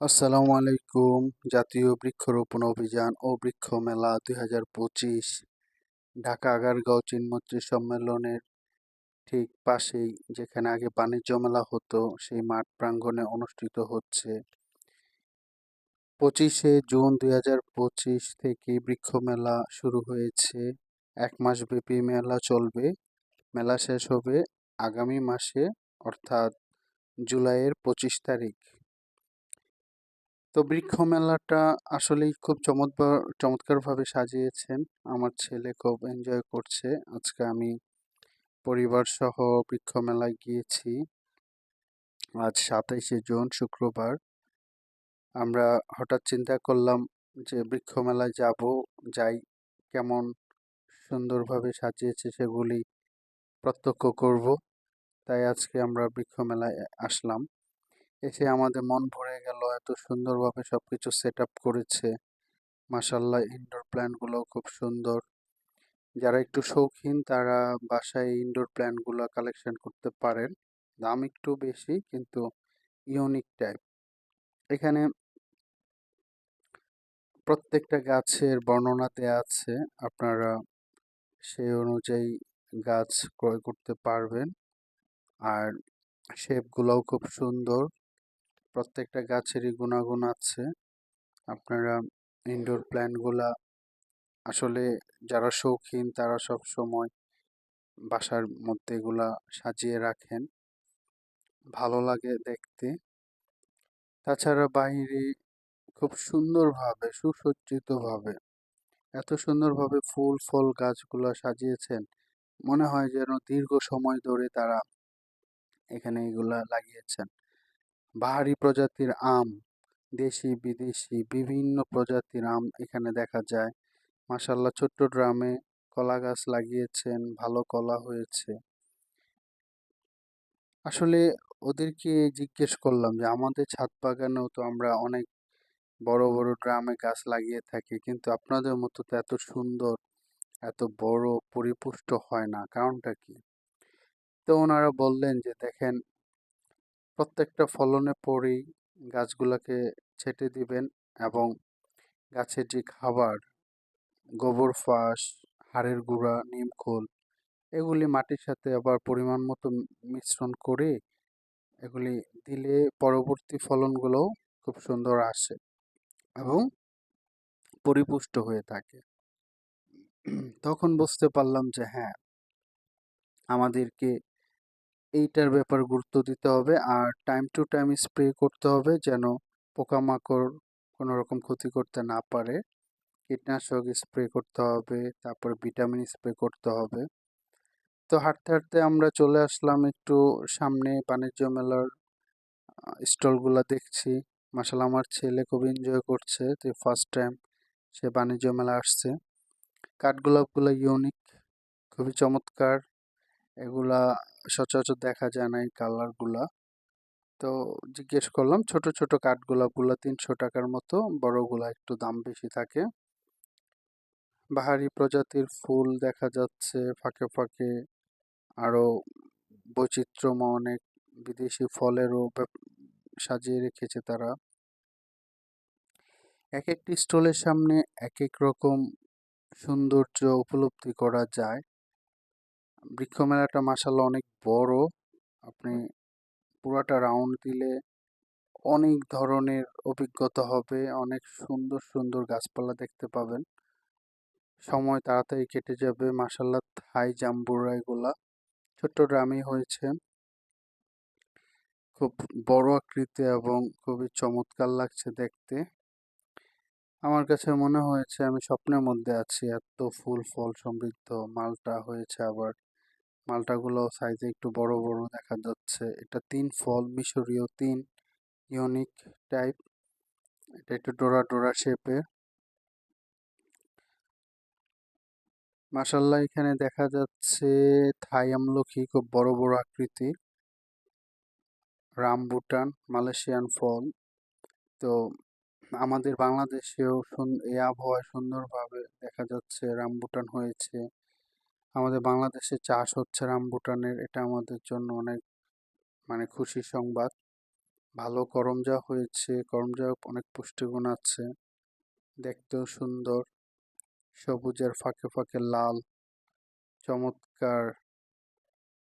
আসসালামু আলাইকুম, জাতীয় বৃক্ষরোপণ অভিযান ও বৃক্ষ মেলা দুই হাজার পঁচিশ, ঢাকা আগারগাঁও চিনমন্ত্রী সম্মেলনের ঠিক পাশেই, যেখানে আগে বাণিজ্য মেলা হতো, সেই মাঠ প্রাঙ্গণে অনুষ্ঠিত হচ্ছে। পঁচিশে জুন দুই হাজার পঁচিশ থেকে বৃক্ষ মেলা শুরু হয়েছে। এক মাস ব্যাপী মেলা চলবে। মেলা শেষ হবে আগামী মাসে, অর্থাৎ জুলাইয়ের পঁচিশ তারিখ। তো বৃক্ষ মেলাটা আসলেই খুব চমৎকার, চমৎকারভাবে সাজিয়েছেন। আমার ছেলে খুব এনজয় করছে। আজকে আমি পরিবার সহ বৃক্ষ মেলায় গিয়েছি। আজ সাতাইশে জুন, শুক্রবার। আমরা হঠাৎ চিন্তা করলাম যে বৃক্ষ মেলায় যাব, যাই কেমন সুন্দরভাবে সাজিয়েছে সেগুলি প্রত্যক্ষ করব। তাই আজকে আমরা বৃক্ষ মেলায় আসলাম। এসে আমাদের মন ভরে গেল এত সুন্দরভাবে সব কিছু সেট আপ করেছে মাসাল্লাহ ইনডোর প্ল্যান্টগুলো খুব সুন্দর। যারা একটু শৌখিন, তারা বাসায় ইনডোর প্ল্যান্টগুলো কালেকশন করতে পারেন। দাম একটু বেশি, কিন্তু ইউনিক টাইপ এখানে প্রত্যেকটা গাছের বর্ণনা দেওয়া আছে, আপনারা সেই অনুযায়ী গাছ ক্রয় করতে পারবেন। আর শেপগুলোও খুব সুন্দর। প্রত্যেকটা গাছেরই গুণাগুণ আছে। আপনারা ইনডোর প্ল্যান্টগুলা আসলে যারা শৌখিন তারা সব সময় বাসার মধ্যে এগুলা সাজিয়ে রাখেন। ভালো লাগে দেখতে। তাছাড়া বাইরে খুব সুন্দরভাবে, সুসজ্জিতভাবে, এত সুন্দরভাবে ফুল, ফল গাছগুলো সাজিয়েছেন, মনে হয় যেন দীর্ঘ সময় ধরে তারা এখানে এগুলা লাগিয়েছেন। বাহারি প্রজাতির আম, দেশি, বিদেশি, বিভিন্ন প্রজাতির আম এখানে দেখা যায়। মাসাল্লাহ ছোট্ট ড্রামে কলা গাছ লাগিয়েছেন, ভালো কলা হয়েছে। আসলে ওদেরকে জিজ্ঞেস করলাম যে, আমাদের ছাদ বাগানেও তো আমরা অনেক বড় বড় ড্রামে গাছ লাগিয়ে থাকি, কিন্তু আপনাদের মতো তো এত সুন্দর, এত বড়, পরিপুষ্ট হয় না। কারণটা কি? তো ওনারা বললেন যে, দেখেন প্রত্যেকটা ফলনে পরেই গাছগুলোকে ছেটে দিবেন এবং গাছের যে খাবার, গোবর ফাঁস, হাড়ের গুঁড়া নিমখোল এগুলি মাটির সাথে আবার পরিমাণ মতো মিশ্রণ করে এগুলি দিলে পরবর্তী ফলনগুলোও খুব সুন্দর আসে এবং পরিপুষ্ট হয়ে থাকে। তখন বুঝতে পারলাম যে হ্যাঁ আমাদেরকে এইটার ব্যাপার গুরুত্ব দিতে হবে। আর টাইম টু টাইম স্প্রে করতে হবে যেন পোকামাকড় কোনো রকম ক্ষতি করতে না পারে। কীটনাশক স্প্রে করতে হবে, তারপর ভিটামিন স্প্রে করতে হবে। তো হাঁটতে হাঁটতে আমরা চলে আসলাম একটু সামনে বাণিজ্য মেলার স্টলগুলো দেখছি। মাসাল আমার ছেলে খুব এনজয় করছে, যে ফার্স্ট টাইম সে বাণিজ্য মেলা আসছে। কাঠগোলাপগুলো ইউনিক খুবই চমৎকার। এগুলা সচরাচর দেখা যায় না এই কালারগুলা তো জিজ্ঞেস করলাম, ছোট ছোট কাঠগোলাপগুলো তিনশো টাকার মতো, বড়গুলা একটু দাম বেশি থাকে। বাহারি প্রজাতির ফুল দেখা যাচ্ছে, ফাঁকে ফাঁকে আরও বৈচিত্র্যময় অনেক বিদেশি ফলেরও সাজিয়ে রেখেছে তারা। এক একটি স্টলের সামনে এক এক রকম সৌন্দর্য উপলব্ধি করা যায়। বৃক্ষ মেলাটা মাসাল্লাহ অনেক বড়। আপনি পুরাটা রাউন্ড দিলে অনেক ধরনের অভিজ্ঞতা হবে, অনেক সুন্দর সুন্দর গাছপালা দেখতে পাবেন। সময় তাড়াতাড়ি কেটে যাবে মাসাল্লাহ থাই জাম্বুরা এগুলা। ছোট্ট ড্রামই হয়েছে। খুব বড় আকৃতি এবং খুবই চমৎকার লাগছে দেখতে। আমার কাছে মনে হয়েছে আমি স্বপ্নের মধ্যে আছি, এত ফুল, ফল সমৃদ্ধ, মালটা হয়েছে আবার। মালটাগুলো সাইজে একটু বড় বড় দেখা যাচ্ছে। এটা তিন ফল মিশরীয়, তিন ইউনিক টাইপ এটা একটু ডোরা ডোরা শেপে মাসাল্লাহ এখানে দেখা যাচ্ছে থাই আমলকি খুব বড় বড় আকৃতি। রামবুটান, মালয়েশিয়ান ফল। তো আমাদের বাংলাদেশেও এই আবহাওয়ায় সুন্দরভাবে দেখা যাচ্ছে রামবুটান হয়েছে। আমাদের বাংলাদেশে চাষ হচ্ছে রামবুটানের এটা আমাদের জন্য অনেক মানে খুশি সংবাদ। ভালো করমজা হয়েছে করমজা অনেক পুষ্টিগুণ আছে, দেখতেও সুন্দর। সবুজের ফাঁকে ফাঁকে লাল, চমৎকার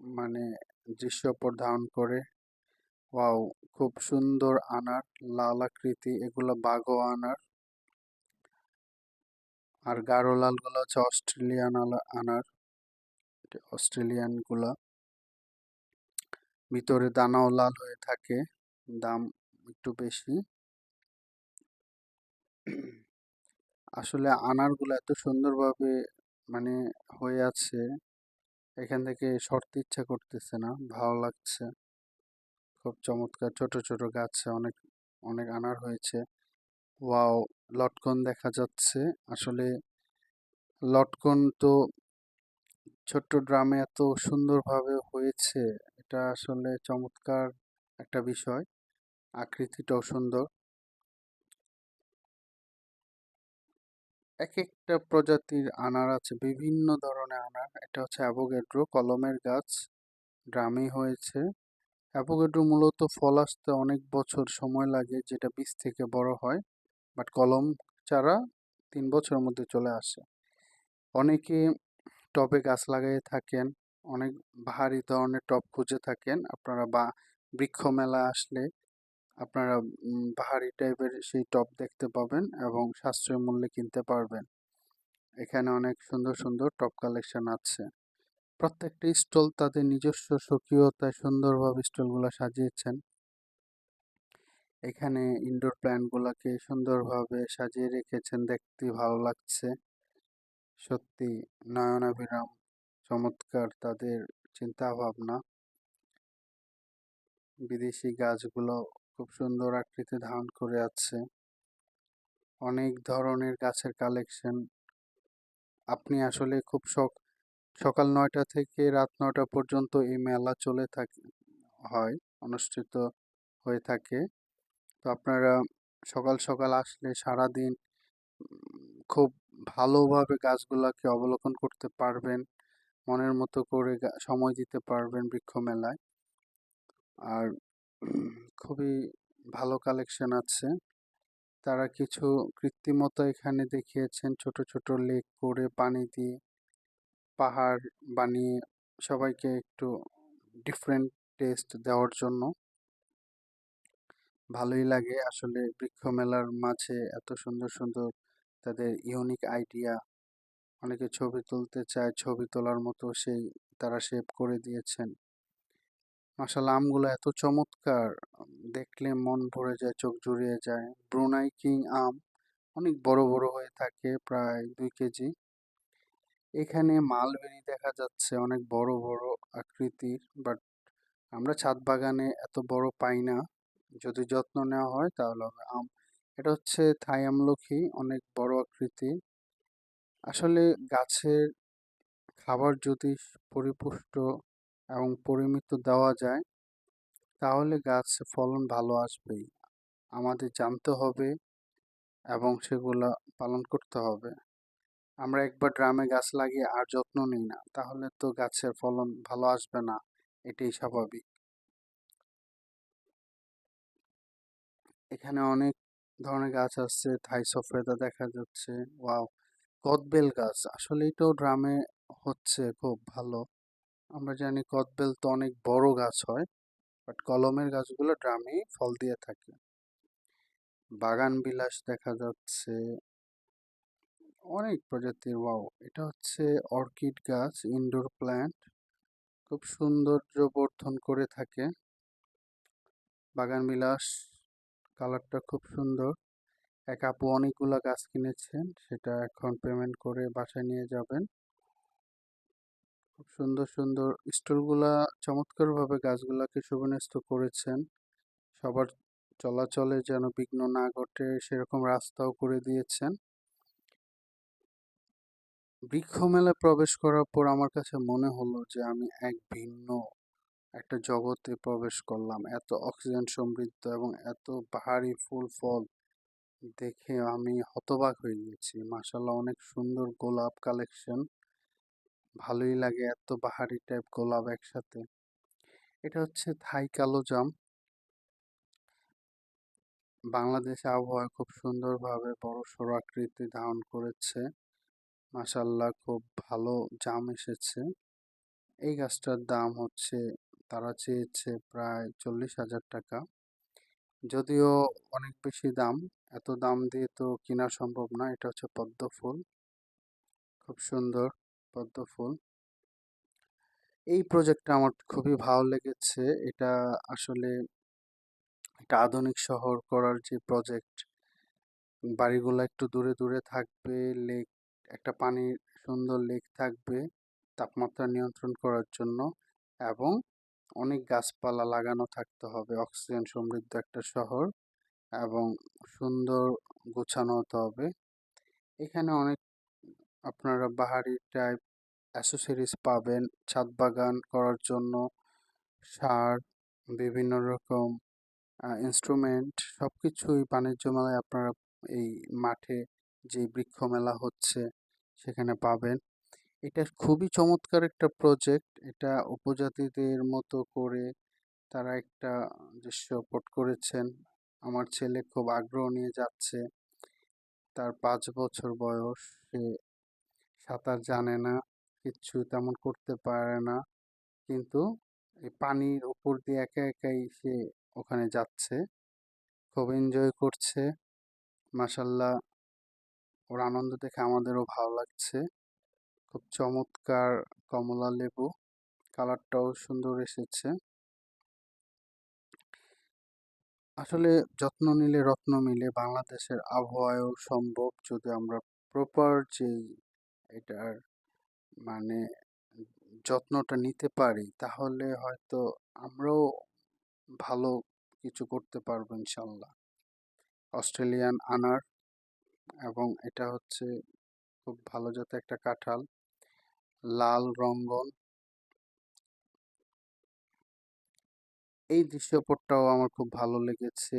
মানে দৃশ্য দৃশ্যপট ধারণ করে। ওয়াও, খুব সুন্দর আনার, লাল আকৃতি, এগুলো বাঘো আনার। আর গাঢ় লালগুলো হচ্ছে অস্ট্রেলিয়ান আনার। অস্ট্রেলিয়ানগুলা ভিতরে দানাও লাল হয়ে থাকে, দাম একটু বেশি। আসলে আনারগুলো এত সুন্দরভাবে মানে হয়ে আছে, এখান থেকে সরতে ইচ্ছা করতেছে না, ভালো লাগছে। খুব চমৎকার, ছোট ছোট গাছে অনেক অনেক আনার হয়েছে। ওয়াও, লটকন দেখা যাচ্ছে। আসলে লটকন তো ছোট্ট ড্রামে এত সুন্দরভাবে হয়েছে, এটা আসলে চমৎকার একটা বিষয়। আকৃতিটাও সুন্দর। এক একটা প্রজাতির আনার আছে, বিভিন্ন ধরনের আনার। এটা হচ্ছে অ্যাভোগেড্রো, কলমের গাছ, ড্রামে হয়েছে। অ্যাভোগেড্রো মূলত ফল আসতে অনেক বছর সময় লাগে, যেটা বীজ থেকে বড় হয়। বাট কলম চারা তিন বছরের মধ্যে চলে আসে। অনেকে টবে গাছ লাগাই থাকেন, অনেক ভারী ধরনের টব খুঁজে থাকেন। আপনারা বা বৃক্ষ মেলা আসলে আপনারা ভারী টাইপের সেই টপ দেখতে পাবেন এবং সাশ্রয় মূল্যে কিনতে পারবেন। এখানে অনেক সুন্দর সুন্দর টপ কালেকশন আছে। প্রত্যেকটা স্টল তাদের নিজস্ব স্বকীয়তায় সুন্দরভাবে স্টলগুলো সাজিয়েছেন। এখানে ইনডোর প্ল্যান্টগুলোকে সুন্দরভাবে সাজিয়ে রেখেছেন, দেখতে ভালো লাগছে। সত্যি নয়নাভিরাম চমৎকার তাদের চিন্তা ভাবনা বিদেশি গাছগুলো খুব সুন্দর আকৃতি ধারণ করে আছে। অনেক ধরনের গাছের কালেকশন আপনি আসলে খুব শখ, সকাল নয়টা থেকে রাত নয়টা পর্যন্ত এই মেলা চলে থাকে, হয়, অনুষ্ঠিত হয়ে থাকে। তো আপনারা সকাল সকাল আসলে সারাদিন খুব ভালোভাবে গাছগুলাকে অবলোকন করতে পারবেন, মনের মতো করে সময় দিতে পারবেন বৃক্ষ মেলায়। আর খুবই ভালো কালেকশন আছে। তারা কিছু কৃত্রিমতা এখানে দেখিয়েছেন, ছোট ছোট লেক করে পানি দিয়ে পাহাড় বানিয়ে সবাইকে একটু ডিফারেন্ট টেস্ট দেওয়ার জন্য। ভালোই লাগে আসলে বৃক্ষ মেলার মাঝে এত সুন্দর সুন্দর তাদের ইউনিক আইডিয়া অনেকে ছবি তুলতে চায়, ছবি তোলার মতো সেই তারা শেপ করে দিয়েছেন। মাসাল্লাহ আমগুলো এত চমৎকার। দেখলে মন ভরে যায়, চোখ জুড়িয়ে যায়। ব্রুনাই কিং আম অনেক বড় বড় হয়ে থাকে, প্রায় দুই কেজি। এখানে মালবেরি দেখা যাচ্ছে, অনেক বড় বড় আকৃতির বাট আমরা ছাদ বাগানে এত বড় পাই না। যদি যত্ন নেওয়া হয়, তাহলে হবে আম। এটা হচ্ছে থাই আমলখি, অনেক বড় আকৃতি। আসলে গাছের খাবার যদি পরিপুষ্ট এবং পরিমিত দেওয়া যায়, তাহলে গাছ ফলন ভালো আসবেই। আমাদের জানতে হবে এবং সেগুলো পালন করতে হবে। আমরা একবার ড্রামে গাছ লাগিয়ে আর যত্ন নিই না, তাহলে তো গাছের ফলন ভালো আসবে না। এটাই স্বাভাবিক। এখানে অনেক ধরনের গাছ আছে থাই সফেদা দেখা যাচ্ছে, ওয়াও! কদবেল গাছ আসলে এটাও ড্রামে হচ্ছে খুব ভালো। আমরা জানি কদবেল তো অনেক বড় গাছ হয় বাট কলমের গাছগুলো ড্রামেই ফল দিয়ে থাকে। বাগান বিলাস দেখা যাচ্ছে। অনেক প্রজাতির, ওয়াও! এটা হচ্ছে অর্কিড গাছ, ইনডোর প্ল্যান্ট। খুব সৌন্দর্য বর্ধন করে থাকে। বাগান বিলাস কালারটা খুব সুন্দর। এক আপু অনেকগুলো গাছ কিনেছেন, সেটা এখন পেমেন্ট করে বাসায় নিয়ে যাবেন। খুব সুন্দর সুন্দর স্টলগুলা চমৎকারভাবে গাছগুলাকে সুবিন্যস্ত করেছেন। সবার চলাচলে যেন বিঘ্ন না ঘটে, সেরকম রাস্তাও করে দিয়েছেন। বৃক্ষ মেলায় প্রবেশ করার পর আমার কাছে মনে হলো যে আমি এক ভিন্ন একটা জগতে প্রবেশ করলাম। এত অক্সিজেন সমৃদ্ধ এবং এত পাহাড়ি ফুল ফল দেখে আমি হতবাক হয়ে গেছি মাসাল্লাহ অনেক সুন্দর গোলাপ কালেকশন ভালোই লাগে এত পাহাড়ি টাইপ গোলাপ একসাথে। এটা হচ্ছে থাই কালো জাম। বাংলাদেশে আবহাওয়া খুব সুন্দরভাবে বড়সড় আকৃতি ধারণ করেছে। মাসাল্লাহ খুব ভালো জাম এসেছে। এই গাছটার দাম হচ্ছে তারা চেয়েছে প্রায় চল্লিশ হাজার টাকা। যদিও অনেক বেশি দাম, এত দাম দিয়ে তো কেনা সম্ভব না, এটা হচ্ছে পদ্ম ফুল। খুব সুন্দর পদ্ম ফুল। এই প্রজেক্টটা আমার খুবই ভালো লেগেছে। এটা আসলে একটা আধুনিক শহর করার যে প্রজেক্ট বাড়িগুলো একটু দূরে দূরে থাকবে লেক একটা পানির সুন্দর লেক থাকবে, তাপমাত্রা নিয়ন্ত্রণ করার জন্য এবং অনেক গাছপালা লাগানো থাকতে হবে। অক্সিজেন সমৃদ্ধ একটা শহর এবং সুন্দর গোছানো হতে হবে। এখানে অনেক আপনারা বাহারি টাইপ অ্যাসেসরিজ পাবেন ছাদ বাগান করার জন্য, সার, বিভিন্ন রকম ইনস্ট্রুমেন্ট সব কিছুই বাণিজ্য মেলায় আপনারা এই মাঠে যে বৃক্ষ মেলা হচ্ছে সেখানে পাবেন। এটা খুবই চমৎকার একটা প্রজেক্ট এটা উপজাতিদের মতো করে তারা একটা দৃশ্যপট করেছেন। আমার ছেলে খুব আগ্রহ নিয়ে যাচ্ছে। তার পাঁচ বছর বয়স, সে সাঁতার জানে না, কিচ্ছু তেমন করতে পারে না। কিন্তু এই পানির উপর দিয়ে একা একাই সে ওখানে যাচ্ছে। খুব এনজয় করছে। মাসাল্লাহ ওর আনন্দ দেখে আমাদেরও ভালো লাগছে। খুব চমৎকার কমলা লেবু। কালারটাও সুন্দর এসেছে। আসলে যত্ন নিলে রত্ন মিলে, বাংলাদেশের আবহাওয়াও সম্ভব যদি আমরা প্রপার যে এটার মানে যত্নটা নিতে পারি, তাহলে হয়তো আমরাও ভালো কিছু করতে পারব ইনশাল্লাহ। অস্ট্রেলিয়ান আনার এবং এটা হচ্ছে খুব ভালো জাতের একটা কাঁঠাল। লাল রঙ্গন। এই দৃশ্যপটটাও আমার খুব ভালো লেগেছে।